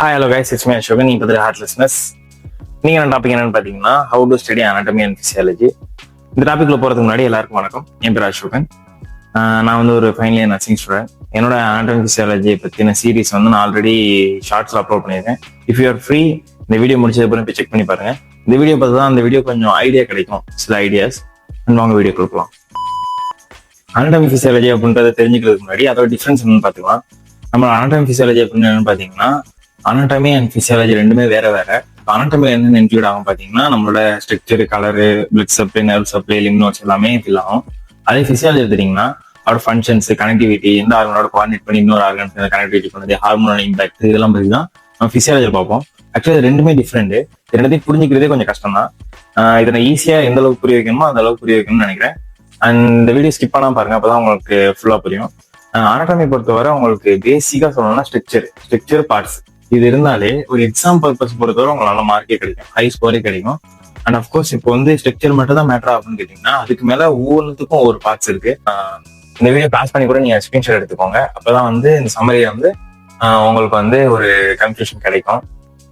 Hi hello guys it's me Ashokan இப்போ heartlessness நீங்கள் என்ன டாபிக் என்னன்னு பார்த்தீங்கன்னா how to study anatomy and physiology இந்த டாப்பிக்கில் போகிறதுக்கு முன்னாடி எல்லாருக்கும் வணக்கம். என் பேர் அசோகன் ஆஹ் நான் வந்து ஒரு ஃபைனல் இயர் நர்சிங் ஸ்டூடெண்ட் என்னோட அனாட்டமி physiology பற்றின சீரிஸ் வந்து நான் ஆல்ரெடி ஷார்ட்ஸில் அப்லோட் பண்ணியிருக்கேன். இஃப் யூ ஆர் ஃப்ரீ இந்த வீடியோ முடிச்சது அப்புறம் போய் செக் பண்ணி பாருங்க. இந்த வீடியோ பார்த்து தான் அந்த வீடியோ கொஞ்சம் ஐடியா கிடைக்கும் சில ஐடியாஸ் வாங்க வீடியோ கொடுக்கலாம். அனாட்டமி ஃபிசியாலஜி அப்படின்றத தெரிஞ்சுக்கிறதுக்கு முன்னாடி அதோட டிஃப்ரென்ஸ் என்னன்னு பார்த்துக்கலாம். நம்ம அனாட்டமி ஃபிசியாலஜி அப்படின்னு என்னன்னு பார்த்தீங்கன்னா அனாட்டமி அண்ட் பிசியாலஜி ரெண்டுமே வேற வேற. அனாட்டமி என்னென்ன இன்க்ளூட் ஆகும் பார்த்தீங்கன்னா நம்மளோட structure colour blood supply nerve supply lymph nodes எல்லாமே ஃபில் ஆகும் அதே பிசியாலஜி எடுத்துட்டீங்கன்னா அதோட ஃபங்க்ஷன்ஸ் கனெக்டிவிட்டி எந்த ஆர்கனோட கோஆர்டினேட் பண்ணி இன்னொரு ஆர்கன் கனெக்டிவிட்டி பண்ணது ஹார்மோனல் இம்பாக்ட் இதெல்லாம் பற்றி தான் நம்ம physiology பார்ப்போம். ஆக்சுவலி ரெண்டுமே டிஃப்ரெண்ட் ரெண்டுத்தையும் புரிஞ்சுக்கிறதே கொஞ்சம் கஷ்டம் தான் இதை நான் ஈஸியா எந்த அளவுக்கு புரிய வைக்கணுமோ அந்த அளவுக்கு புரிய வைக்கணும்னு நினைக்கிறேன். அண்ட் இந்த வீடியோ ஸ்கிப் பண்ணாம பாருங்க அப்பதான் உங்களுக்கு ஃபுல்லா புரியும். அனாட்டமி பொறுத்தவரை உங்களுக்கு பேசிக்கா சொல்லணும்னா ஸ்ட்ரக்சர் ஸ்ட்ரக்சர் பார்ட்ஸ் இது இருந்தாலே ஒரு எக்ஸாம் பர்பஸ் பொறுத்தவரை உங்களால மார்க்கே கிடைக்கும். ஹை ஸ்கோரே கிடைக்கும். அண்ட் அஃப்கோர்ஸ் இப்போ வந்து ஸ்ட்ரக்சர் மட்டும் தான் மேட்டர் ஆகும்னு கேட்டீங்கன்னா அதுக்கு மேல ஒவ்வொன்றுத்துக்கும் ஒரு பார்ட்ஸ் இருக்கு. ஆஹ் இந்த வீடியோ பாஸ் பண்ணி கூட நீங்க ஸ்கிரீன்ஷாட் எடுத்துக்கோங்க. அப்பதான் வந்து இந்த சம்மரியை வந்து ஆஹ் உங்களுக்கு வந்து ஒரு கன்ஃபியூஷன் கிடைக்கும்.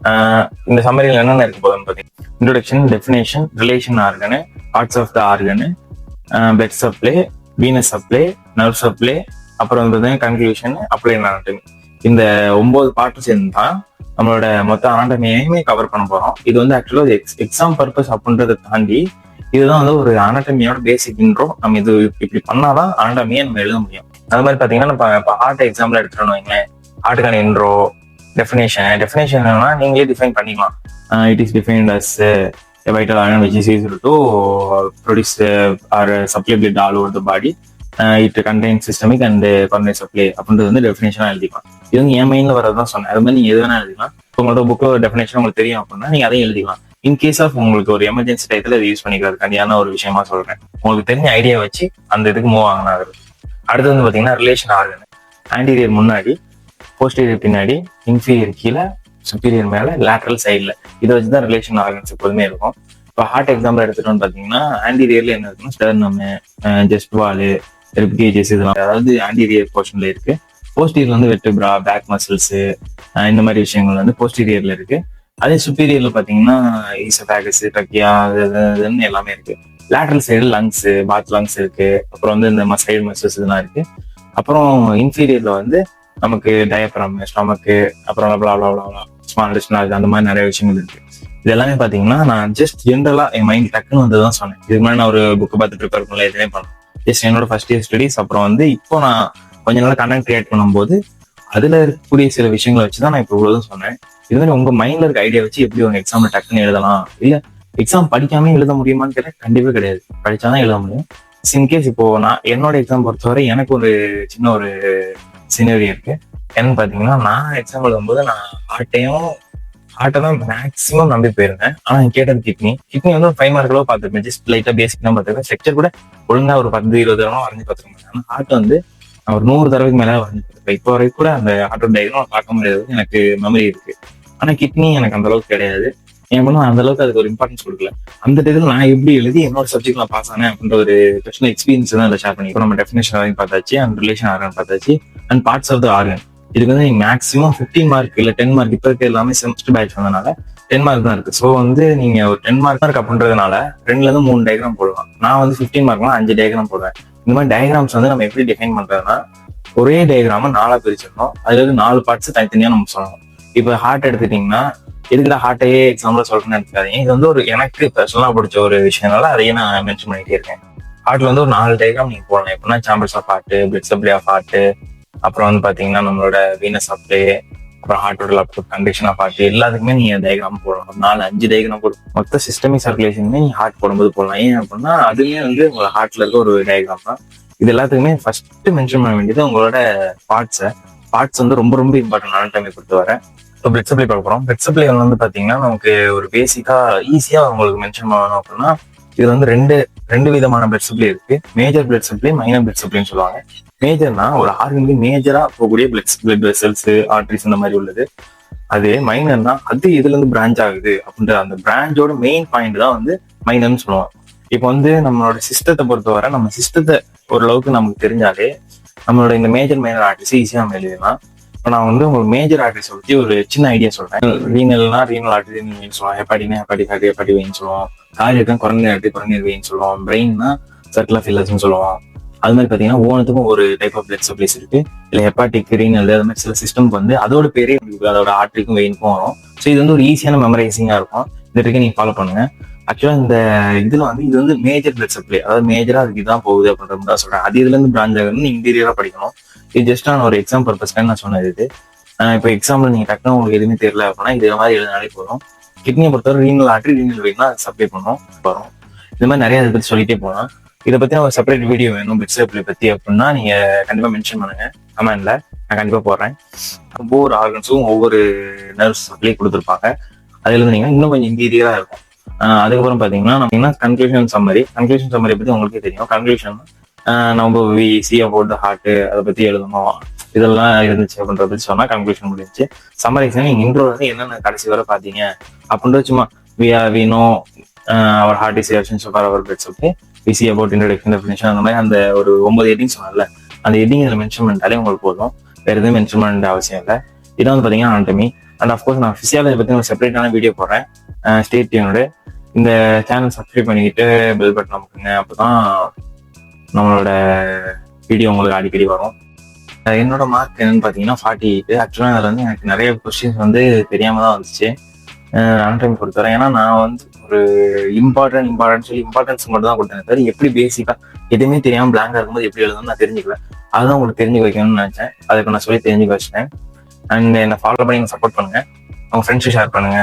ஆஹ் இந்த சம்மரியில் என்னென்ன இருக்கு போதுன்னு பார்த்தீங்கன்னா introduction definition relation organ parts of the organ blood supply venous supply nerve supply அப்புறம் வந்து பார்த்தீங்கன்னா கன்க்ளூஷன் அப்ளை anatomy. இந்த ஒன்பது பாட்டு சேர்ந்து தான் நம்மளோட மொத்த அனாட்டமியையுமே கவர் பண்ண போறோம். இது வந்து ஆக்சுவலாக எக்ஸ் எக்ஸாம் பர்பஸ் அப்படின்றத தாண்டி இதுதான் வந்து ஒரு அனாட்டமியோட பேசிக் இன்ட்ரோ நம்ம இது இப்படி பண்ணாதான் அனாட்டமியை நம்ம எழுத முடியும். அது மாதிரி பார்த்தீங்கன்னா நம்ம இப்போ ஹார்ட் எக்ஸாம்பிள் எடுத்துட்டோம்னு வைங்களேன். ஹார்ட்டுக்கான இன்ட்ரோ டெஃபினேஷன் டெஃபினேஷன் என்னன்னா நீங்களே டிஃபைன் பண்ணிக்கலாம். It is defined as vital organ which is used to uh, produce uh, or supply blood all over the body. Uh, it contains systemic and uh, coronary supply அப்படின்றது வந்து டெஃபினேஷனாக எழுதிக்கலாம். இது வந்து என் மைண்ட்ல வரது தான் சொன்னேன். அது மாதிரி நீங்க எது வேணா எழுதிக்கலாம். இப்போ உங்களோட புக்கோட டெஃபினேஷன் உங்களுக்கு தெரியும் அப்படின்னா நீங்க அதையும் எழுதிக்கலாம். இன் கேஸ் ஆஃப் உங்களுக்கு ஒரு எமர்ஜென்சி டயத்துல அதை யூஸ் பண்ணிக்கிறது கண்டியான ஒரு விஷயமா சொல்றேன். உங்களுக்கு தெரிஞ்ச ஐடியா வச்சு அந்த இதுக்கு மூவ் ஆகணும் அடுத்து வந்து பாத்தீங்கன்னா ரிலேஷன் ஆர்கன் ஆன்டீரியர் முன்னாடி போஸ்டீரியர் பின்னாடி இன்ஃபீரியர் கீழே சுப்பீரியர் மேல லேட்ரல் சைட்ல இதை வச்சு தான் ரிலேஷன் ஆர்கன்ஸ் எப்போதுமே இருக்கும். இப்போ ஹார்ட் எக்ஸாம்பிள் எடுத்துட்டோம்னு பார்த்தீங்கன்னா ஆன்டீரியர்ல என்ன இருக்குன்னா ஸ்டர்னம் ஜஸ்ட் வாலு ரெப்கேஜஸ் இதெல்லாம். அதாவது ஆன்டீரியர் போர்ஷன்ல இருக்கு. போஸ்டீரியர் வந்து வெட்டுப்ரா பேக் மசில்ஸ் இந்த மாதிரி விஷயங்கள் வந்து போஸ்டீரியர்ல இருக்கு. அதே சுப்பீரியர்ல பார்த்தீங்கன்னா ஈசபேகஸ் டக்கியா இதுன்னு எல்லாமே இருக்கு. Lateral side lungs both lungs இருக்கு. அப்புறம் வந்து இந்த சைடு மசில்ஸ் இதெல்லாம் இருக்கு. அப்புறம் இன்ஃபீரியர்ல வந்து நமக்கு டயப்ரம் ஸ்டமக்கு அப்புறம் ஸ்மால் டிஸ்டனாலஜி அந்த மாதிரி நிறைய விஷயங்கள் இருக்கு. இது எல்லாமே பாத்தீங்கன்னா நான் ஜஸ்ட் ஜென்ரலா என் மைண்ட் டக்குன்னு வந்து தான் சொன்னேன். இதுக்கு முன்னாடி நான் ஒரு புக் பார்த்து ப்ரிப்பேர் பண்ணல எதுவுமே பண்ணேன் ஜஸ்ட் என்னோட ஃபர்ஸ்ட் இயர் ஸ்டடிஸ் அப்புறம் வந்து இப்போ நான் கொஞ்ச நாள் கண்டென்ட் கிரியேட் பண்ணும்போது அதுல இருக்கக்கூடிய சில விஷயங்களை வச்சு தான் நான் இப்போ இவ்வளவு சொன்னேன். இது மாதிரி உங்க மைண்ட்ல இருக்க ஐடியா வச்சு எப்படி உங்க எக்ஸாம்ல டக்குன்னு எழுதலாம்? இல்ல எக்ஸாம் படிக்காம எழுத முடியுமான்னு கேட்டா கண்டிப்பா கிடையாது. படிச்சாதான் எழுத முடியும். இன்கேஸ் இப்போ நான் என்னோட எக்ஸாம் பொறுத்தவரை எனக்கு ஒரு சின்ன ஒரு சினரி இருக்கு. என்னன்னு பாத்தீங்கன்னா நான் எக்ஸாம் எழுதும்போது நான் ஹார்ட்டையும் ஹார்ட்டை தான் மேக்ஸிமம் நம்பி போயிருந்தேன். ஆனா கேட்டது கிட்னி கிட்னி வந்து ஒரு ஃபைவ் மார்க் பார்த்துருப்பேன். ஜஸ்ட் லைட்டா பேசிக் தான் பார்த்துருப்பேன். ஸ்ட்ரக்சர் கூட ஒழுங்கா ஒரு பத்து இருபது வரைஞ்சு பார்த்துருப்பேன். ஆனா ஆட்டை வந்து ஒரு நூறு தடவைக்கு மேல வரைஞ்சு இப்போ வரைக்கும் கூட அந்த ஆட்டோ டயக்ராம் பார்க்க முடியாது. எனக்கு மெமரி இருக்கு. ஆனா கிட்னி எனக்கு அந்த அளவுக்கு கிடையாது. என் பண்ண அந்த அளவுக்கு அதுக்கு ஒரு இம்பார்ட்டன்ஸ் கொடுக்கல. அந்த டயத்தில் நான் எப்படி எழுதி என்னோட சப்ஜெக்ட் நான் பாஸ் ஆனேன் அப்படின்ற ஒரு பர்சனல் எக்ஸ்பீரியன்ஸ் தான் அதை ஷேர் பண்ணி நம்ம டெஃபினேஷன் வரைக்கும் பார்த்தாச்சு அண்ட் ரிலேஷன் ஆர்கன் பார்த்தாச்சு and parts of the organ இதுக்கு வந்து நீங்க மேக்ஸிமம் ஃபிஃப்டீன் மார்க் இல்ல டென் மார்க் இப்போ இருக்க எல்லாமே செமஸ்டர் பேட்ச் வந்தனால டென் மார்க் தான் இருக்கு. ஸோ வந்து நீங்க ஒரு டென் மார்க் தான் இருக்கு அப்படின்றதுனால ரெண்டுல இருந்து மூணு டயக்ராம் போடுவாங்க. நான் வந்து ஃபிஃப்டீன் மார்க்லாம் அஞ்சு டயக்ராம் போடுவேன். இந்த மாதிரி டயக்ராம்ஸ் வந்து நம்ம எப்படி டிஃபைன் பண்றதுன்னா ஒரே டயக்ராம நாலா பிரிச்சிடணும். அதுல இருந்து நாலு பார்ட்ஸ் தனித்தனியா நம்ம சொல்லணும். இப்போ ஹார்ட் எடுத்துட்டீங்கன்னா எதுக்குடா ஹார்ட்டையே எக்ஸாம்பிள் சொல்றேன்னு எடுத்துக்காதீங்க இது வந்து ஒரு எனக்கு பர்சனலா பிடிச்ச ஒரு விஷயம்னால அதையே நான் மென்ஷன் பண்ணிட்டே இருக்கேன். ஹார்ட்ல வந்து ஒரு நாலு டயக்ராம் நீங்க போடலாம். எப்படின்னா chambers of heart blood supply of heart அப்புறம் வந்து பாத்தீங்கன்னா நம்மளோட வீனஸ் சப்ளை அப்புறம் ஹார்ட்டோட லேப்டாப் கண்டிஷன் பார்த்து எல்லாத்துக்குமே நீங்க டயக்ராம் போடலாம் நாலு அஞ்சு டயக்ராம் போடும் மொத்த சிஸ்டமிக் சர்க்குலேஷனுமே நீங்க ஹார்ட் போடும்போது போடலாம். ஏன் அப்படின்னா அதுவுமே வந்து உங்களை ஹார்ட்ல இருக்க ஒரு டயக்ராம் தான். இது எல்லாத்துக்குமே ஃபர்ஸ்ட் மென்ஷன் பண்ண வேண்டியது உங்களோட பார்ட்ஸை பார்ட்ஸ் வந்து ரொம்ப ரொம்ப இம்பார்ட்டன்ட் அனாட்டமி பொறுத்த வர. இப்போ பிளட் சப்ளை பார்க்க போகிறோம் பிளட் சப்ளை வந்து பாத்தீங்கன்னா நமக்கு ஒரு பேசிக்கா ஈஸியா உங்களுக்கு மென்ஷன் பண்ணணும் அப்படின்னா இது வந்து ரெண்டு ரெண்டு விதமான பிளட் சப்ளை இருக்கு. Major blood supply minor blood சப்ளைன்னு சொல்லுவாங்க. மேஜர்னா ஒரு ஆர்கனுக்கு மேஜரா போகக்கூடிய பிளட் பிளட் வெசல்ஸ் ஆர்டரிஸ் இந்த மாதிரி உள்ளது. அது மைனர்னா அது இதுல இருந்து பிரான்ச் ஆகுது அப்படின்ற அந்த பிரான்ச்சோட மெயின் பாயிண்ட் தான் வந்து மைனர்னு சொல்லுவாங்க. இப்போ வந்து நம்மளோட சிஸ்டத்தை பொறுத்தவரை நம்ம சிஸ்டத்தை ஓரளவுக்கு நமக்கு தெரிஞ்சாலே நம்மளோட இந்த மேஜர் மைனர் ஆர்டிஸ் ஈஸியாக நம்ம எழுதிடலாம். இப்போ நான் வந்து உங்களுக்கு மேஜர் ஆர்டிஸ் பற்றி ஒரு சின்ன ஐடியா சொல்றேன். ரீனல்னா ரீனல் ஆர்டிஸ் ரீனல் சொல்லுவோம் ஹெப்பாட்டினா ஹெப்பாடிக் ஆர்டரி ஹெப்பாடி வெயின் சொல்லுவோம். கார்டியக்கா குறைந்த ஆர்டி குறைந்த வெயின் சொல்லுவோம். பிரெயின்னா சர்க்குலர் ஃபில்லர்ஸ்னு சொல்லுவோம். அது மாதிரி பார்த்தீங்கன்னா ஒவ்வொன்றுத்துக்கும் ஒரு டைப் ஆஃப் பிளட் சப்ளைஸ் இருக்கு. இல்லை ஹெப்பாட்டிக் ரீனல் அது மாதிரி சில சிஸ்டம்க்கு வந்து அதோட பேரே உங்களுக்கு அதோட ஆர்டரிக்கும் வெயினுக்கும் வரும். ஸோ இது வந்து ஒரு ஈஸியான மெமரைசிங்காக இருக்கும். இந்த ட்ரிக்கை நீங்கள் ஃபாலோ பண்ணுங்க. ஆக்சுவலாக இந்த இதுல வந்து இது வந்து மேஜர் பிளட் சப்ளை அதாவது மேஜரா அதுக்கு இதான் போகுது அப்படின்ற மாதிரி சொல்றேன். அது இதுல இருந்து பிரான்ச் ஆகணும்னு இன்டீரியரா படிக்கணும். இது ஜஸ்ட் நான் ஒரு எக்ஸாம் பர்பஸ்க்காக நான் சொன்னது இது. இப்போ எக்ஸாம்பிள் நீங்க டக்குனு உங்களுக்கு எதுவுமே தெரியல அப்படின்னா இது மாதிரி எழுதினாலே போதும். கிட்னியை பொறுத்தவரை ரீனல் ஆர்டரி ரீனல் வெயின்னா சப்ளை பண்ணும். வரும். இந்த மாதிரி நிறைய இதை பத்தி சொல்லிட்டே போகலாம் இதை பத்தி ஒரு செப்பரேட் வீடியோ வேணும் பிளட் பத்தி அப்படின்னா நீங்க கண்டிப்பா மென்ஷன் பண்ணுங்க. கமெண்ட்ல நான் கண்டிப்பா போடுறேன். ஒவ்வொரு ஆர்கன்ஸும் ஒவ்வொரு நர்ஸ் சப்ளை கொடுத்துருப்பாங்க. அதுல இருந்து நீங்க இன்னும் கொஞ்சம் இன்டீரியரா இருக்கும். ஆஹ் அதுக்கப்புறம் பாத்தீங்கன்னா நம்ம கன்க்ளூஷன் சம்மரி கன்க்ளூஷன் சம்மரி பத்தி உங்களுக்கே தெரியும். கன்க்ளூஷன் நம்ம we see about the heart அதை பத்தி எழுதணும். இதெல்லாம் இருந்துச்சு அப்படின்றத பத்தி சொன்னா கன்க்ளூஷன் முடிஞ்சு சம்மரைஸ் நீங்க இன்ட்ரோ வந்து என்னென்ன கடைசி வரை பாத்தீங்க? அப்படின்றது சும்மா we are we know our heart is relationship for our pets okay busy about introduction definition அந்த மாதிரி அந்த ஒரு ஒன்பது எட்டிங் சொன்னால அந்த எட்டிங் இதில் மென்ஷன் பண்ணிட்டாலே உங்களுக்கு போதும். வேறு எதுவும் மென்ஷன் பண்ண அவசியம் இல்லை. இதான் வந்து பார்த்தீங்கன்னா anatomy. அண்ட் அஃப்கோர்ஸ் நான் ஃபிசியாலஜி பற்றி ஒரு செப்பரேட்டான வீடியோ போடுறேன். ஸ்டேட் டியூனோட இந்த சேனல் சப்ஸ்கிரைப் பண்ணிக்கிட்டு பெல் பட்டன் அமுக்குங்க. அப்பதான் நம்மளோட வீடியோ உங்களுக்கு அடிக்கடி வரும். என்னோட மார்க் என்னன்னு பார்த்தீங்கன்னா ஃபார்ட்டி எயிட் ஆக்சுவலாக அதில் வந்து எனக்கு நிறைய கொஸ்டின்ஸ் வந்து தெரியாமல் தான் வந்துச்சு. டைம் பொறுத்தவரை. ஏன்னா நான் வந்து ஒரு இம்பார்ட்டன்ட் இம்பார்ட்டன்ட் சொல்லி இம்பார்ட்டன்ஸ் மட்டும் தான் கொடுத்தேன் தவிர எப்படி பேசிக்கா எதுவுமே தெரியாம பிளாங்கா இருக்கும்போது எப்படி எழுதணும் நான் தெரிஞ்சுக்கல. அதுதான் உங்களுக்கு தெரிஞ்சுக்க வைக்கணும்னு நினைச்சேன். அதுக்கு நான் சொல்லி தெரிஞ்சுக்க வச்சிட்டேன். அண்ட் என்னை ஃபாலோ பண்ணி சப்போர்ட் பண்ணுங்க. உங்க ஃப்ரெண்ட்ஸுக்கு ஷேர் பண்ணுங்க.